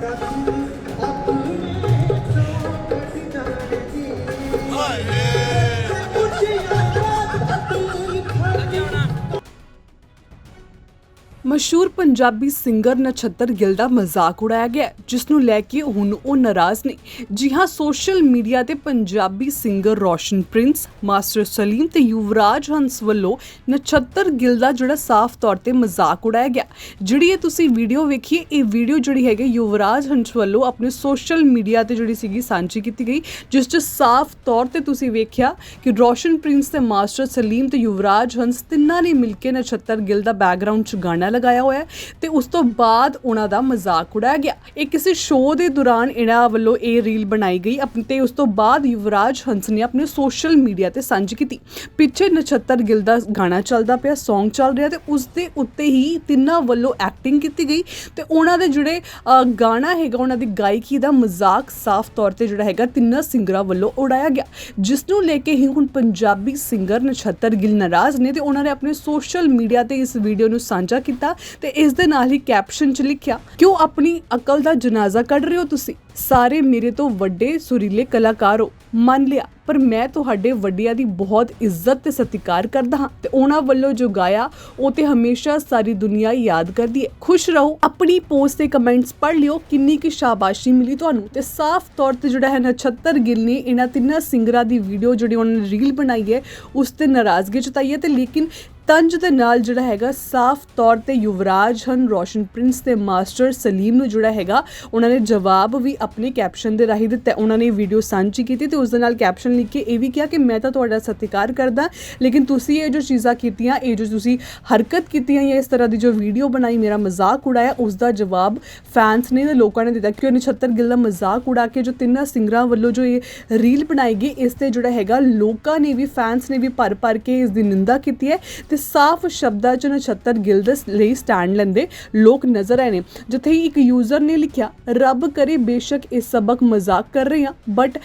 Thank you. ਮਸ਼ਹੂਰ Punjabi singer Nachhattar Gill ਦਾ ਮਜ਼ਾਕ ਉਡਾਇਆ ਗਿਆ, ਜਿਸ ਨੂੰ ਲੈ ਕੇ ਹੁਣ ਉਹ ਨਾਰਾਜ਼ ਨੇ। ਜੀ ਹਾਂ, ਸੋਸ਼ਲ ਮੀਡੀਆ ਤੇ ਪੰਜਾਬੀ ਸਿੰਗਰ ਰੋਸ਼ਨ ਪ੍ਰਿੰਸ, ਮਾਸਟਰ ਸਲੀਮ ਤੇ ਯੁਵਰਾਜ ਹੰਸ ਵੱਲੋਂ ਨਛੱਤਰ ਗਿੱਲ ਦਾ ਜਿਹੜਾ ਸਾਫ਼ ਤੌਰ ਤੇ ਮਜ਼ਾਕ ਉਡਾਇਆ ਗਿਆ। ਜਿਹੜੀ ਇਹ ਤੁਸੀਂ ਵੀਡੀਓ ਵੇਖੀਏ ਇਹ ਵੀਡੀਓ ਜਿਹੜੀ ਹੈਗੀ ਯੁਵਰਾਜ ਹੰਸ ਵੱਲੋਂ ਆਪਣੇ ਸੋਸ਼ਲ ਮੀਡੀਆ ਤੇ ਜਿਹੜੀ ਸੀਗੀ ਸਾਂਝੀ ਕੀਤੀ ਗਈ, ਜਿਸ 'ਚ ਸਾਫ਼ ਤੌਰ ਤੇ ਤੁਸੀਂ ਵੇਖਿਆ ਕਿ ਰੋਸ਼ਨ ਪ੍ਰਿੰਸ ਤੇ ਮਾਸਟਰ ਸਲੀਮ ਤੇ ਯੁਵਰਾਜ ਹੰਸ ਤਿੰਨਾਂ ਨੇ ਮਿਲ ਕੇ ਨਛੱਤਰ ਗਿੱਲ ਦਾ ਬੈਕਗ੍ਰਾਉਂਡ 'ਚ ਗਾਣਾ ਲਗਾਇਆ ਹੋਇਆ ਤੇ ਉਸ ਤੋਂ ਬਾਅਦ ਉਹਨਾਂ ਦਾ ਮਜ਼ਾਕ ਉਡਾਇਆ ਗਿਆ। ਇਹ ਕਿਸੇ ਸ਼ੋਅ ਦੇ ਦੌਰਾਨ ਇਹਨਾਂ ਵੱਲੋਂ ਇਹ ਰੀਲ ਬਣਾਈ ਗਈ। ਤੇ ਉਸ ਤੋਂ ਬਾਅਦ ਯੁਵਰਾਜ ਹੰਸ ਨੇ ਆਪਣੇ ਸੋਸ਼ਲ ਮੀਡੀਆ ਤੇ ਸਾਂਝੀ ਕੀਤੀ। ਪਿੱਛੇ ਨਛੱਤਰ ਗਿੱਲ ਦਾ ਗਾਣਾ ਚੱਲਦਾ ਪਿਆ, Song ਚੱਲ ਰਿਹਾ ਤੇ ਉਸ ਦੇ ਉੱਤੇ ਹੀ ਤਿੰਨਾਂ ਵੱਲੋਂ ਐਕਟਿੰਗ ਕੀਤੀ ਗਈ। ਤੇ ਉਹਨਾਂ ਦੇ ਜਿਹੜੇ ਗਾਣਾ ਹੈਗਾ, ਉਹਨਾਂ ਦੀ ਗਾਇਕੀ ਦਾ ਮਜ਼ਾਕ ਸਾਫ਼ ਤੌਰ ਤੇ ਜਿਹੜਾ ਹੈਗਾ ਤਿੰਨਾਂ ਸਿੰਗਰਾਂ ਵੱਲੋਂ ਉਡਾਇਆ ਗਿਆ। ਜਿਸ ਨੂੰ ਲੈ ਕੇ ਹੀ ਹੁਣ ਪੰਜਾਬੀ ਸਿੰਗਰ ਨਛੱਤਰ ਗਿੱਲ ਨਾਰਾਜ਼ ਨੇ ਤੇ ਉਹਨਾਂ ਨੇ ਆਪਣੇ ਸੋਸ਼ਲ ਮੀਡੀਆ ਤੇ ਇਸ ਵੀਡੀਓ ਨੂੰ ਸਾਂਝਾ ਕੀਤਾ। ਤੇ ਇਸ ਦੇ ਨਾਲ ਹੀ ਕੈਪਸ਼ਨ 'ਚ ਲਿਖਿਆ, ਕਿਉਂ ਆਪਣੀ ਅਕਲ ਦਾ ਜਨਾਜ਼ਾ ਕੱਢ ਰਹੇ ਹੋ ਤੁਸੀਂ? ਸਾਰੇ ਮੇਰੇ ਤੋਂ ਵੱਡੇ ਸੁਰੀਲੇ ਕਲਾਕਾਰ ਹੋ। ਮੰਨ ਲਿਆ, ਪਰ ਮੈਂ ਤੁਹਾਡੇ ਵੱਡਿਆਂ ਦੀ ਬਹੁਤ ਇੱਜ਼ਤ ਤੇ ਸਤਿਕਾਰ ਕਰਦਾ ਹਾਂ ਤੇ ਉਹਨਾਂ ਵੱਲੋਂ ਜੋ ਗਾਇਆ, ਉਹ ਤੇ ਹਮੇਸ਼ਾ ਸਾਰੀ ਦੁਨੀਆ ਯਾਦ ਕਰਦੀ ਹੈ। ਖੁਸ਼ ਰਹੋ, ਆਪਣੀ ਪੋਸਟ ਤੇ ਕਮੈਂਟਸ ਪੜ੍ਹ ਲਿਓ, ਕਿੰਨੀ ਕੀ ਸ਼ਾਬਾਸ਼ੀ ਮਿਲੀ ਤੁਹਾਨੂੰ ਤੇ ਸਾਫ਼ ਤੌਰ ਤੇ ਜਿਹੜਾ ਹੈ ਨਛੱਤਰ ਗਿੱਲ ਨੇ ਇਹਨਾਂ ਤਿੰਨਾਂ ਸਿੰਗਰਾਂ ਦੀ ਵੀਡੀਓ ਜਿਹੜੀ ਉਹਨਾਂ ਨੇ ਰੀਲ ਬਣਾਈ ਹੈ, ਉਸ ਤੇ ਨਾਰਾਜ਼ਗੀ ਜਤਾਈ ਹੈ ਤੇ ਲੇਕਿਨ ਤੰਜ ਦੇ ਨਾਲ ਜਿਹੜਾ ਹੈਗਾ ਸਾਫ਼ ਤੌਰ ਤੇ ਯੁਵਰਾਜ ਹਨ, ਰੋਸ਼ਨ ਪ੍ਰਿੰਸ ਤੇ ਮਾਸਟਰ ਸਲੀਮ ਨੂੰ ਜਿਹੜਾ ਹੈਗਾ, ਉਹਨਾਂ ਨੇ ਜਵਾਬ ਵੀ ਆਪਣੇ ਕੈਪਸ਼ਨ ਦੇ ਰਾਹੀਂ ਦਿੱਤਾ। ਉਹਨਾਂ ਨੇ ਵੀਡੀਓ ਸਾਂਝੀ ਕੀਤੀ ਤੇ ਉਸ ਦੇ ਨਾਲ ਕੈਪਸ਼ਨ ਲਿਖ ਕੇ ਇਹ ਵੀ ਕਿਹਾ ਕਿ ਮੈਂ ਤਾਂ ਤੁਹਾਡਾ ਸਤਿਕਾਰ ਕਰਦਾ, ਲੇਕਿਨ ਤੁਸੀਂ ਇਹ ਜੋ ਚੀਜ਼ਾਂ ਕੀਤੀਆਂ, ਇਹ ਜੋ ਤੁਸੀਂ ਹਰਕਤ ਕੀਤੀਆਂ ਜਾਂ ਇਸ ਤਰ੍ਹਾਂ ਦੀ ਜੋ ਵੀਡੀਓ ਬਣਾਈ, ਮੇਰਾ ਮਜ਼ਾਕ ਉਡਾਇਆ, ਉਸ ਦਾ ਜਵਾਬ ਫੈਨਸ ਨੇ ਤੇ ਲੋਕਾਂ ਨੇ ਦਿੱਤਾ। ਕਿ ਉਹ ਨਛੱਤਰ ਗਿੱਲ ਦਾ ਮਜ਼ਾਕ ਉਡਾ ਕੇ ਜੋ ਤਿੰਨਾਂ ਸਿੰਗਰਾਂ ਵੱਲੋਂ ਜੋ ਇਹ ਰੀਲ ਬਣਾਈ ਗਈ, ਇਸ ਤੇ ਜਿਹੜਾ ਹੈਗਾ ਲੋਕਾਂ ਨੇ ਵੀ ਫੈਨਸ ਨੇ ਵੀ ਭਰ ਭਰ ਕੇ ਇਸ ਦੀ ਨਿੰਦਾ ਕੀਤੀ ਹੈ ਤੇ ਸਾਫ਼ ਸ਼ਬਦਾਂ ਚ ਨਛੱਤਰ ਗਿੱਲ ਦੇ ਲਈ ਸਟੈਂਡ ਲੈਂਦੇ ਲੋਕ ਨਜ਼ਰ ਆਏ ਨੇ। ਜਿੱਥੇ ਹੀ ਇੱਕ ਯੂਜ਼ਰ ਨੇ ਲਿਖਿਆ, ਰੱਬ ਕਰੇ ਬੇਸ਼ੱਕ ਇਹ ਸਬਕ ਮਜ਼ਾਕ ਕਰ ਰਹੇ ਹਾਂ। ਬਟ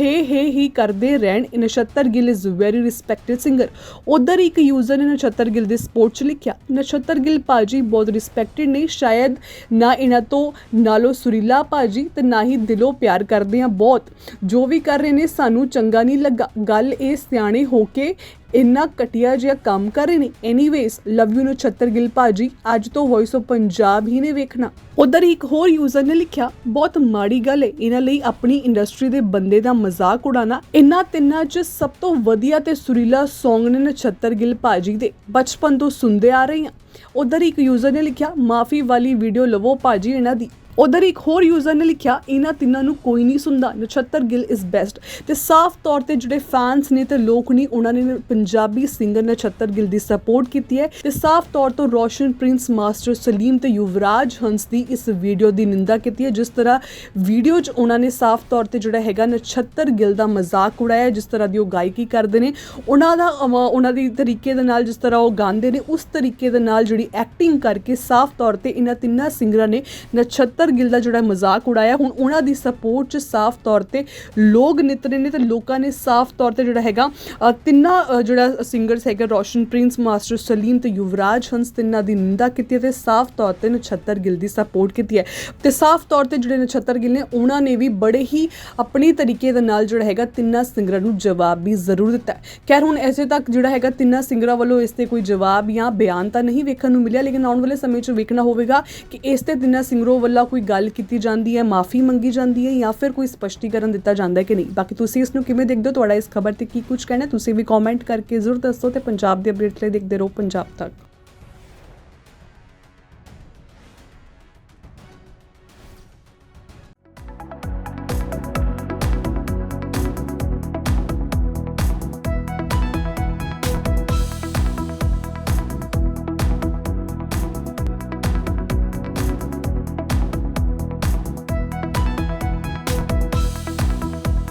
ਹੇ ਹੇ, ਹੀ ਕਰਦੇ ਰਹਿਣ Nachhattar Gill is very respected singer ਉਧਰ ਇੱਕ ਯੂਜ਼ਰ ਨੇ ਨਛੱਤਰ ਗਿੱਲ ਦੇ ਸਪੋਰਟ ਚ ਲਿਖਿਆ, ਨਛੱਤਰ ਗਿੱਲ ਭਾਜੀ ਬਹੁਤ ਰਿਸਪੈਕਟਡ ਨੇ। ਸ਼ਾਇਦ ਨਾ ਇਹਨਾਂ ਤੋਂ ਨਾਲੋਂ ਸੁਰੀਲਾ ਭਾਜੀ ਤੇ ਨਾ ਹੀ ਦਿਲੋਂ ਪਿਆਰ ਕਰਦੇ ਆ ਬਹੁਤ। ਜੋ ਵੀ ਕਰ ਰਹੇ ਨੇ ਸਾਨੂੰ ਚੰਗਾ ਨਹੀਂ ਲੱਗਾ। ਗੱਲ ਇਹ ਸਿਆਣੇ ਹੋ ਕੇ ਇੰਨਾ ਘਟੀਆ ਜਿਹਾ ਕੰਮ ਕਰ ਰਹੇ ਨੇ। Anyways love you Nachhattar Gill ਭਾਜੀ, ਅੱਜ ਤੋਂ ਵੌਇਸ ਆਫ ਪੰਜਾਬ ਹੀ ਨੇ ਵੇਖਣਾ। ਉਧਰ ਇੱਕ ਹੋਰ ਯੂਜ਼ਰ ਨੇ ਲਿਖਿਆ, ਬਹੁਤ ਮਾੜੀ ਗੱਲ ਹੈ ਇਹਨਾਂ ਲਈ ਆਪਣੀ ਇੰਡਸਟਰੀ ਦੇ ਬੰਦੇ ਦਾ ਮਜ਼ਾਕ ਉਡਾਣਾ ਇਹਨਾਂ ਤਿੰਨਾਂ 'ਚ ਸਭ ਤੋਂ ਵਧੀਆ ਤੇ ਸੁਰੀਲਾ Song ਨੇ ਨਛੱਤਰ ਗਿੱਲ ਭਾਜੀ ਦੇ, ਬਚਪਨ ਤੋਂ ਸੁਣਦੇ ਆ ਰਹੇ ਹਾਂ ਉਧਰ ਇੱਕ ਯੂਜ਼ਰ ਨੇ ਲਿਖਿਆ, ਮਾਫੀ ਵਾਲੀ ਵੀਡੀਓ ਲਵੋ ਭਾਜੀ ਇਹਨਾਂ ਦੀ। ਉਧਰ ਇੱਕ ਹੋਰ ਯੂਜ਼ਰ ਨੇ ਲਿਖਿਆ, ਇਹਨਾਂ ਤਿੰਨਾਂ ਨੂੰ ਕੋਈ ਨਹੀਂ ਸੁਣਦਾ। ਨਛੱਤਰ ਗਿੱਲ ਇਜ਼ ਬੈਸਟ ਤੇ ਸਾਫ਼ ਤੌਰ ਤੇ ਜਿਹੜੇ ਫੈਨਸ ਨੇ ਤੇ ਲੋਕ ਨੇ, ਉਹਨਾਂ ਨੇ ਪੰਜਾਬੀ ਸਿੰਗਰ ਨਛੱਤਰ ਗਿੱਲ ਦੀ ਸਪੋਰਟ ਕੀਤੀ ਹੈ। ਤੇ ਸਾਫ਼ ਤੌਰ ਤੋਂ ਰੋਸ਼ਨ ਪ੍ਰਿੰਸ, ਮਾਸਟਰ ਸਲੀਮ ਤੇ ਯੁਵਰਾਜ ਹੰਸ ਦੀ ਇਸ ਵੀਡੀਓ ਦੀ ਨਿੰਦਾ ਕੀਤੀ ਹੈ। ਜਿਸ ਤਰ੍ਹਾਂ ਵੀਡੀਓ 'ਚ ਉਹਨਾਂ ਨੇ ਸਾਫ਼ ਤੌਰ ਤੇ ਜਿਹੜਾ ਹੈਗਾ ਨਛੱਤਰ ਗਿੱਲ ਦਾ ਮਜ਼ਾਕ ਉਡਾਇਆ, ਜਿਸ ਤਰ੍ਹਾਂ ਦੀ ਉਹ ਗਾਇਕੀ ਕਰਦੇ ਨੇ। ਉਹਨਾਂ ਦਾ ਉਹਨਾਂ ਦੀ ਤਰੀਕੇ ਦੇ ਨਾਲ ਜਿਸ ਤਰ੍ਹਾਂ ਉਹ ਗਾਉਂਦੇ ਨੇ, ਉਸ ਤਰੀਕੇ ਦੇ ਨਾਲ ਜਿਹੜੀ ਐਕਟਿੰਗ ਕਰਕੇ ਸਾਫ਼ ਤੌਰ ਤੇ ਇਹਨਾਂ ਤਿੰਨਾਂ ਸਿੰਗਰਾਂ ਨੇ ਨਛੱਤਰ ਗਿੱਲ ਦਾ ਜਿਹੜਾ ਮਜ਼ਾਕ ਉਡਾਇਆ ਹੁਣ ਉਹਨਾਂ ਦੀ ਸਪੋਰਟ 'ਚ ਸਾਫ਼ ਤੌਰ ਤੇ ਲੋਕ ਨਿਤਰੇ ਨੇ ਤੇ ਲੋਕਾਂ ਨੇ ਸਾਫ਼ ਤੌਰ ਤੇ ਜਿਹੜਾ ਹੈਗਾ ਅ, ਤਿੰਨਾਂ ਜਿਹੜਾ ਸਿੰਗਰਸ ਹੈਗਾ ਰੋਸ਼ਨ ਪ੍ਰਿੰਸ ਮਾਸਟਰ ਸਲੀਮ ਤੇ ਯੁਵਰਾਜ ਹੰਸ ਤਿੰਨਾਂ ਦੀ ਨਿੰਦਾ ਕੀਤੀ ਹੈ ਤੇ ਸਾਫ਼ ਤੌਰ ਤੇ ਨਛੱਤਰ ਗਿੱਲ ਦੀ ਸਪੋਰਟ ਕੀਤੀ ਹੈ। ਤੇ ਸਾਫ਼ ਤੌਰ ਤੇ ਜਿਹੜੇ ਨਛੱਤਰ ਗਿੱਲ ਨੇ ਉਹਨਾਂ ਨੇ ਵੀ ਬੜੇ ਹੀ ਆਪਣੀ ਤਰੀਕੇ ਦੇ ਨਾਲ ਜਿਹੜਾ ਹੈਗਾ ਤਿੰਨਾਂ ਸਿੰਗਰਾਂ ਨੂੰ ਜਵਾਬ ਵੀ ਜ਼ਰੂਰ ਦਿੱਤਾ ਖੈਰ ਹੁਣ ਐਸੇ ਤੱਕ ਜਿਹੜਾ ਹੈਗਾ ਤਿੰਨਾਂ ਸਿੰਗਰਾਂ ਵੱਲੋਂ ਇਸ ਤੇ ਕੋਈ ਜਵਾਬ ਜਾਂ ਬਿਆਨ ਤਾਂ ਨਹੀਂ ਵੇਖਣ ਨੂੰ ਮਿਲਿਆ ਲੇਕਿਨ ਆਉਣ ਵਾਲੇ ਸਮੇਂ 'ਚ ਵੇਖਣਾ ਹੋਵੇਗਾ ਕਿ ਇਸ ਤੇ ਤਿੰਨਾਂ ਸਿੰਗਰੋਂ ਵੱਲੋਂ ਕੋਈ ਗੱਲ ਕੀਤੀ ਜਾਂਦੀ ਹੈ, ਮਾਫੀ ਮੰਗੀ ਜਾਂਦੀ ਹੈ ਜਾਂ ਫਿਰ ਕੋਈ ਸਪਸ਼ਟੀਕਰਨ ਦਿੱਤਾ ਜਾਂਦਾ ਹੈ ਕਿ ਨਹੀਂ? ਬਾਕੀ ਤੁਸੀਂ ਇਸ ਨੂੰ ਕਿਵੇਂ ਦੇਖਦੇ ਹੋ? ਤੁਹਾਡਾ ਇਸ ਖਬਰ ਤੇ ਕੀ ਕੁਝ ਕਹਿਣਾ ਤੁਸੀਂ ਵੀ ਕਮੈਂਟ ਕਰਕੇ ਜ਼ਰੂਰ ਦੱਸੋ ਤੇ ਪੰਜਾਬ ਦੇ ਅਪਡੇਟ ਲਈ ਦੇਖਦੇ ਰਹੋ ਪੰਜਾਬ ਤੱਕ।